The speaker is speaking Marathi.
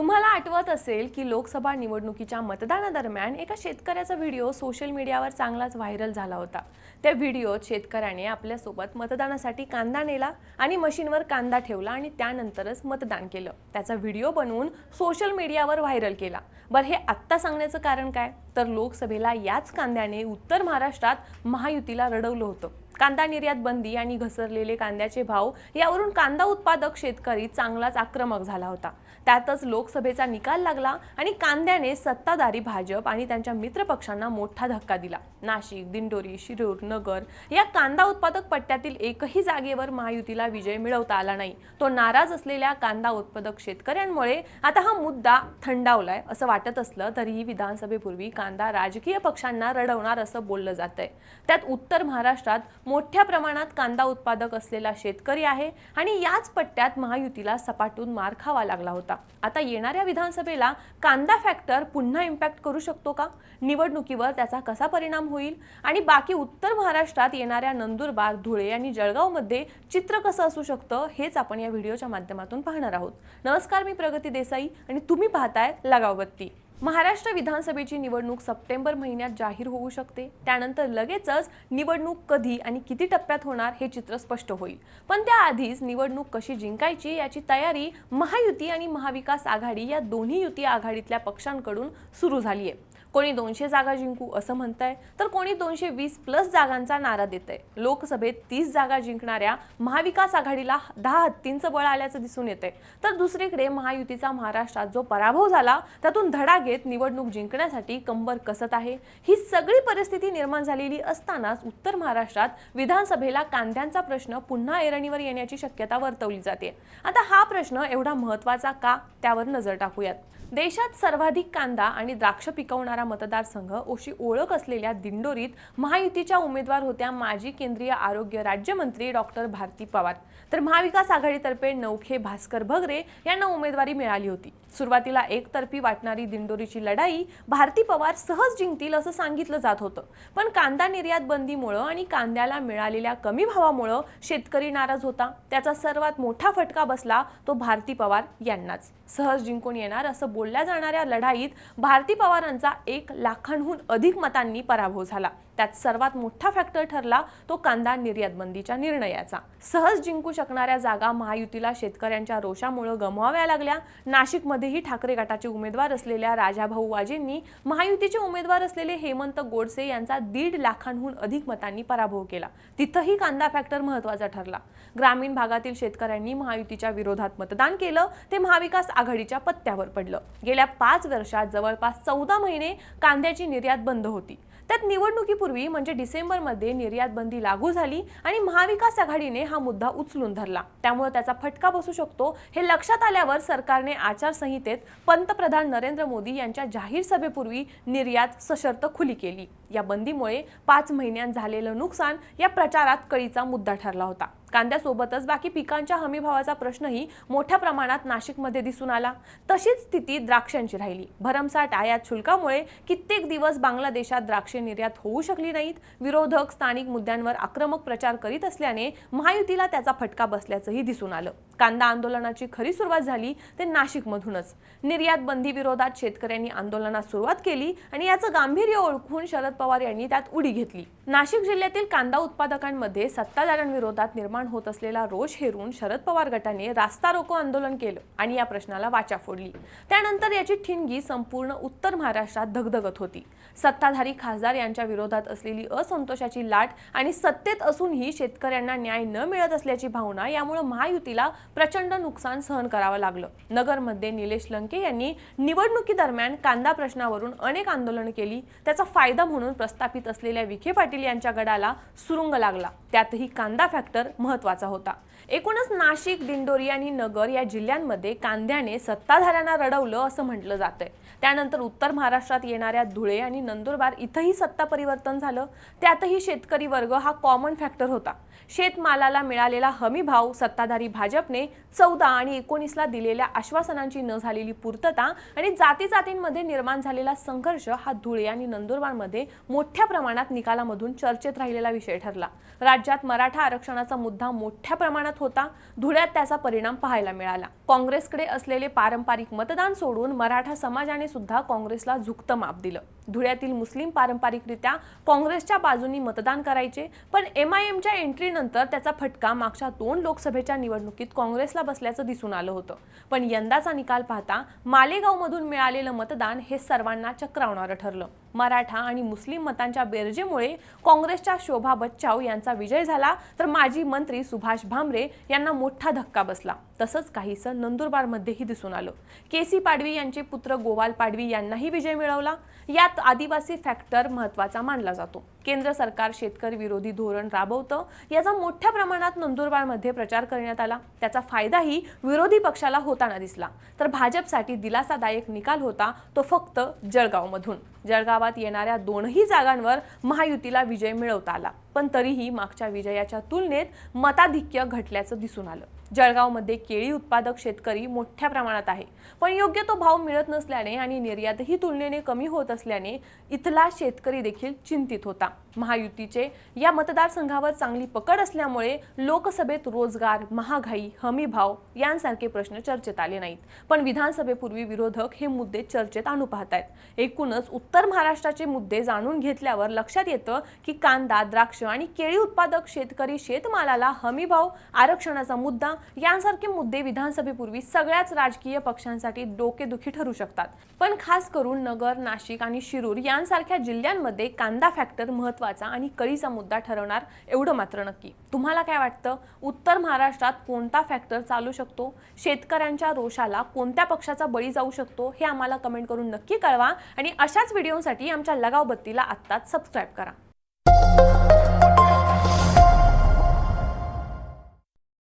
तुम्हाला आठवत असेल की लोकसभा निवडणुकीच्या मतदानादरम्यान एका शेतकऱ्याचा व्हिडिओ सोशल मीडियावर चांगलाच व्हायरल झाला होता. त्या व्हिडिओत शेतकऱ्याने आपल्यासोबत मतदानासाठी कांदा नेला आणि मशीनवर कांदा ठेवला आणि त्यानंतरच मतदान केलं. त्याचा व्हिडिओ बनवून सोशल मीडियावर व्हायरल केला. बरं हे आत्ता सांगण्याचं कारण काय? तर लोकसभेला याच कांद्याने उत्तर महाराष्ट्रात महायुतीला रडवलं होतं. कांदा निर्यात बंदी आणि घसरलेले कांद्याचे भाव यावरून कांदा उत्पादक शेतकरी चांगलाच आक्रमक झाला होता. त्यातच लोकसभेचा निकाल लागला आणि कांद्याने सत्ताधारी भाजप आणि त्यांच्या मित्रपक्षांना मोठा धक्का दिला. नाशिक दिंडोरी शिरूर नगर या कांदा उत्पादक पट्ट्यातील एकही जागेवर महायुतीला विजय मिळवता आला नाही. तो नाराज असलेल्या कांदा उत्पादक शेतकऱ्यांमुळे आता हा मुद्दा थंडावलाय असं वाटत असलं तरीही विधानसभेपूर्वी कांदा राजकीय पक्षांना रडवणार असं बोललं जात आहे त्यात उत्तर महाराष्ट्रात मोठ्या प्रमाणात कांदा उत्पादक असलेला शेतकरी आहे आणि याच पट्ट्यात महायुतीला सपाटून मार खावा लागला होता. आता येणाऱ्या विधानसभेला कांदा फॅक्टर पुन्हा इम्पॅक्ट करू शकतो का? निवडणुकीवर त्याचा कसा परिणाम होईल? आणि बाकी उत्तर महाराष्ट्रात येणाऱ्या नंदुरबार धुळे आणि जळगावमध्ये चित्र कसं असू शकतं हेच आपण या व्हिडिओच्या माध्यमातून पाहणार आहोत. नमस्कार मी प्रगती देसाई आणि तुम्ही पाहताय लगावबत्ती. महाराष्ट्र विधानसभेची निवडणूक सप्टेंबर महिन्यात जाहीर होऊ शकते. त्यानंतर लगेचच निवडणूक कधी आणि किती टप्प्यात होणार हे चित्र स्पष्ट होईल. पण त्याआधीच निवडणूक कशी जिंकायची याची तयारी महायुती आणि महाविकास आघाडी या दोन्ही युती आघाडीतल्या पक्षांकडून सुरू झाली आहे कोणी दोनशे जागा जिंकू असं म्हणतंय तर कोणी दोनशे वीस प्लस जागांचा नारा देत आहे लोकसभेत तीस जागा जिंकणाऱ्या महाविकास आघाडीला दहा हत्तींचं बळ आल्याचं दिसून येतंय. तर दुसरीकडे महायुतीचा महाराष्ट्रात जो पराभव झाला त्यातून धडा घेत निवडणूक जिंकण्यासाठी कंबर कसत आहे? ही सगळी परिस्थिती निर्माण झालेली असतानाच उत्तर महाराष्ट्रात विधानसभेला कांद्यांचा प्रश्न पुन्हा ऐरणीवर येण्याची शक्यता वर्तवली जाते. आता हा प्रश्न एवढा महत्त्वाचा का? त्यावर नजर टाकूयात. देशात सर्वाधिक कांदा आणि द्राक्ष पिकवणारा मतदारसंघ अशी ओळख असलेल्या दिंडोरीत महायुतीच्या उमेदवार होत्या माजी केंद्रीय आरोग्य राज्यमंत्री डॉक्टर भारती पवार. तर महाविकास आघाडीतर्फे नौखे भास्कर भगरे यांना उमेदवारी मिळाली होती. सुरुवातीला एकतर्फी वाटणारी दिंडोरीची लढाई भारती पवार सहज जिंकतील असं सांगितलं जात होतं. पण कांदा निर्यात बंदीमुळं आणि कांद्याला मिळालेल्या कमी भावामुळं शेतकरी नाराज होता. त्याचा सर्वात मोठा फटका बसला तो भारती पवार यांनाच. सहज जिंकून येणार असं बोलल्या जाणाऱ्या लढाईत भारती पवारांचा एक लाखांहून अधिक मतांनी पराभव झाला. त्यात सर्वात मोठा फॅक्टर ठरला तो कांदा निर्यात बंदीच्या निर्णयाचा. सहज जिंकू शकणाऱ्या जागा महायुतीला शेतकऱ्यांच्या रोषामुळे गमवाव्या लागल्या. नाशिकमध्येही ठाकरे गटाचे उमेदवार असलेल्या राजाभाऊ वाजेंनी महायुतीचे उमेदवार असलेले हेमंत गोडसे यांचा दीड लाखांहून अधिक मतांनी पराभव केला. तिथंही कांदा फॅक्टर महत्त्वाचा ठरला. ग्रामीण भागातील शेतकऱ्यांनी महायुतीच्या विरोधात मतदान केलं. ते महाविकास आघाडीच्या पत्त्यावर पडलं. गेल्या पाच वर्षात जवळपास चौदा महिने कांद्याची निर्यात बंद होती. त्यात निवडणुकीपूर्वी म्हणजे डिसेंबरमध्ये निर्यात बंदी लागू झाली आणि महाविकास आघाडीने हा मुद्दा उचलून धरला. त्यामुळे त्याचा फटका बसू शकतो हे लक्षात आल्यावर सरकारने आचारसंहितेत पंतप्रधान नरेंद्र मोदी यांच्या जाहीर सभेपूर्वी निर्यात सशर्त खुली केली. या बंदीमुळे पाच महिन्यांत झालेलं नुकसान या प्रचारात कळीचा मुद्दा ठरला होता. कांद्यासोबतच बाकी पिकांच्या हमीभावाचा प्रश्नही मोठ्या प्रमाणात नाशिकमध्ये दिसून आला. तशीच स्थिती द्राक्षांची राहिली. भरमसाठ आयात शुल्कामुळे कित्येक दिवस बांगलादेशात द्राक्षे निर्यात होऊ शकली नाहीत. विरोधक स्थानिक मुद्द्यांवर आक्रमक प्रचार करीत असल्याने महायुतीला त्याचा फटका बसल्याचंही दिसून आलं. कांदा आंदोलनाची खरी सुरुवात झाली ते नाशिकमधूनच. निर्यात बंदी विरोधात शेतकऱ्यांनी आंदोलनात सुरुवात केली आणि याचं गांभीर्य ओळखून शरद पवार यांनी त्यात उडी घेतली. नाशिक जिल्ह्यातील कांदा उत्पादकांमध्ये सत्ताधाऱ्यांविरोधात निर्माण निर्माण होत असलेला रोष हेरून शरद पवार गटाने रास्ता रोको आंदोलन केलं आणि या प्रश्नाला वाचा फोडली. त्यानंतर याची ठिणगी संपूर्ण उत्तर महाराष्ट्रात धगधगत होती. सत्ताधारी खासदार यांच्या विरोधात असलेली असंतोषाची लाट आणि सत्तेत असूनही शेतकऱ्यांना न्याय न मिळत असल्याची भावना यामुळे महायुतीला प्रचंड नुकसान सहन करावं लागलं. नगरमध्ये निलेश लंके यांनी निवडणुकीदरम्यान कांदा प्रश्नावरून अनेक आंदोलनं केली. त्याचा फायदा म्हणून प्रस्थापित असलेल्या विखे पाटील यांच्या गडाला सुरुंग लागला. त्यातही कांदा फॅक्टर महत्त्वाचा होता. एकूणच नाशिक दिंडोरी आणि नगर या जिल्ह्यांमध्ये कांद्याने सत्ताधाऱ्यांना रडवलं असं म्हटलं जातंय. त्यानंतर उत्तर महाराष्ट्रात येणाऱ्या धुळे आणि नंदुरबार इथंही सत्ता परिवर्तन झालं. त्यातही शेतकरी वर्ग हा कॉमन फॅक्टर होता. शेतमालाला मिळालेला हमी भाव सत्ताधारी भाजपने चौदा आणि एकोणीसला दिलेल्या आश्वासनांची न झालेली पूर्तता आणि जाती जातींमध्ये निर्माण झालेला संघर्ष हा धुळे आणि नंदुरबारमध्ये मोठ्या प्रमाणात निकालामधून चर्चेत राहिलेला विषय ठरला. राज्यात मराठा आरक्षणाचा मुद्दा मोठ्या प्रमाणात होता. धुळ्यात त्याचा परिणाम पाहायला मिळाला. काँग्रेसकडे असलेले पारंपरिक मतदान सोडून मराठा समाजाने सुद्धा काँग्रेसला झुकतं माप दिलं. धुळ्यातील मुस्लिम पारंपरिकरित्या काँग्रेसच्या बाजूनी मतदान करायचे. पण एम आय एमच्या एंट्रीनंतर त्याचा फटका मागच्या दोन लोकसभेच्या निवडणुकीत काँग्रेसला बसल्याचं दिसून आलं होतं. पण यंदाचा निकाल पाहता मालेगावमधून मिळालेलं मतदान हे सर्वांना चक्रावणारं ठरलं. मराठा आणि मुस्लिम मतांच्या बेरजेमुळे काँग्रेसच्या शोभा बच्चाव यांचा विजय झाला तर माजी मंत्री सुभाष भामरे यांना मोठा धक्का बसला. तसंच काहीसं नंदुरबारमध्येही दिसून आलं. केसी पाडवी यांचे पुत्र गोवाल पाडवी यांनाही विजय मिळवला. यात आदिवासी फॅक्टर महत्त्वाचा मानला जातो. केंद्र सरकार शेतकरी विरोधी धोरण राबवतं याचा मोठ्या प्रमाणात नंदुरबारमध्ये प्रचार करण्यात आला. त्याचा फायदाही विरोधी पक्षाला होताना दिसला. तर भाजपसाठी दिलासादायक निकाल होता तो फक्त जळगावमधून. जळगावात येणाऱ्या दोनही जागांवर महायुतीला विजय मिळवता आला. पण तरीही मागच्या विजयाच्या तुलनेत मताधिक्य घटल्याचं दिसून आलं. जळगावमध्ये केळी उत्पादक शेतकरी मोठ्या प्रमाणात आहे. पण योग्य तो भाव मिळत नसल्याने आणि निर्यातही तुलनेने कमी होत असल्याने इथला शेतकरी देखील चिंतित होता. महायुतीचे या मतदारसंघावर चांगली पकड असल्यामुळे लोकसभेत रोजगार महागाई हमी भाव यांसारखे प्रश्न चर्चेत आले नाहीत. पण विधानसभेपूर्वी विरोधक हे मुद्दे चर्चेत आणू पाहतायत. एकूणच उत्तर महाराष्ट्राचे मुद्दे जाणून घेतल्यावर लक्षात येतं की कांदा द्राक्ष आणि केळी उत्पादक शेतकरी शेतमालाला हमी भाव आरक्षणाचा मुद्दा यांसारखे मुद्दे विधानसभेपूर्वी सगळ्याच राजकीय पक्षांसाठी डोकेदुखी ठरू शकतात. पण खास करून नगर नाशिक आणि शिरूर यांसारख्या जिल्ह्यांमध्ये कांदा फॅक्टर महत्त्वाचा आणि कळीचा मुद्दा ठरवणार एवढं मात्र नक्की. तुम्हाला काय वाटतं? उत्तर महाराष्ट्रात कोणता फॅक्टर चालू शकतो? शेतकऱ्यांच्या रोषाला कोणत्या पक्षाचा बळी जाऊ शकतो? हे आम्हाला कमेंट करून नक्की कळवा आणि अशाच व्हिडिओसाठी आमच्या लगाव बत्तीला आत्ताच सबस्क्राईब करा.